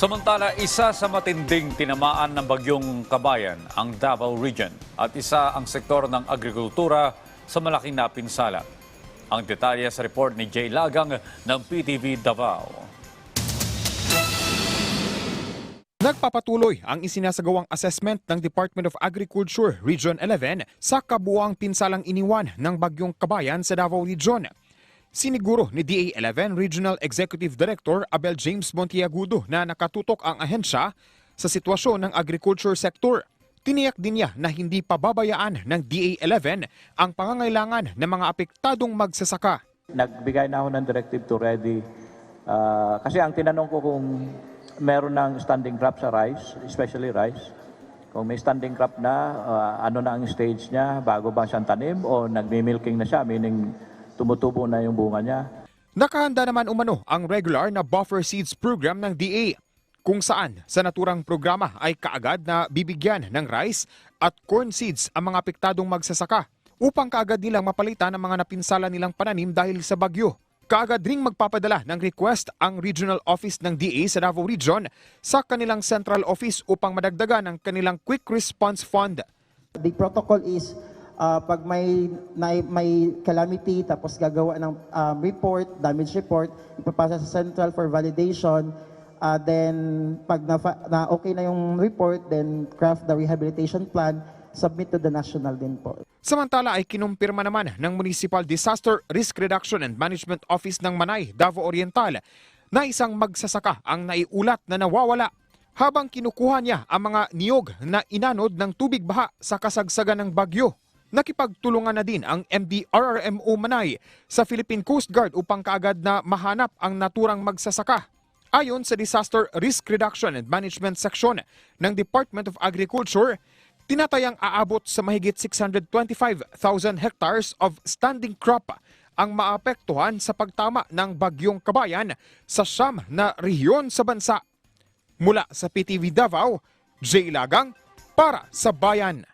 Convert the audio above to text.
Samantala, isa sa matinding tinamaan ng bagyong kabayan ang Davao Region at isa ang sektor ng agrikultura sa malaking napinsala. Ang detalye sa report ni Jay Lagang ng PTV Davao. Nagpapatuloy ang isinasagawang assessment ng Department of Agriculture Region 11 sa kabuang pinsalang iniwan ng bagyong kabayan sa Davao Region. Siniguro ni DA11 Regional Executive Director Abel James Montiagudo na nakatutok ang ahensya sa sitwasyon ng agriculture sector. Tiniyak din niya na hindi pababayaan ng DA11 ang pangangailangan ng mga apektadong magsasaka. Nagbigay na ako ng directive to ready. Ah, kasi ang tinanong ko kung meron ng standing crop sa rice, especially rice. Kung may standing crop na, ah, ano na ang stage niya, bago ba siyang tanim o nagmi-milking na siya, meaning tumutubo na yung bunga niya. Nakahanda naman umano ang regular na buffer seeds program ng DA kung saan sa naturang programa ay kaagad na bibigyan ng rice at corn seeds ang mga apektadong magsasaka upang kaagad nilang mapalitan ang mga napinsala nilang pananim dahil sa bagyo. Kaagad ring magpapadala ng request ang regional office ng DA sa Davao Region sa kanilang central office upang madagdagan ang kanilang quick response fund. The protocol is uh, pag may, may, may calamity tapos gagawa ng um, report, damage report, ipapasa sa central for validation. Uh, then pag na, na okay na yung report, then craft the rehabilitation plan, submit to the national din po. Samantala ay kinumpirma naman ng Municipal Disaster Risk Reduction and Management Office ng Manay, Davao Oriental na isang magsasaka ang naiulat na nawawala habang kinukuha niya ang mga niyog na inanod ng tubig baha sa kasagsagan ng bagyo. Nakipagtulungan na din ang MDRRMO Manay sa Philippine Coast Guard upang kaagad na mahanap ang naturang magsasaka. Ayon sa Disaster Risk Reduction and Management Section ng Department of Agriculture, tinatayang aabot sa mahigit 625,000 hectares of standing crop ang maapektuhan sa pagtama ng bagyong kabayan sa siyam na rehiyon sa bansa. Mula sa PTV Davao, Jay Lagang para sa Bayan.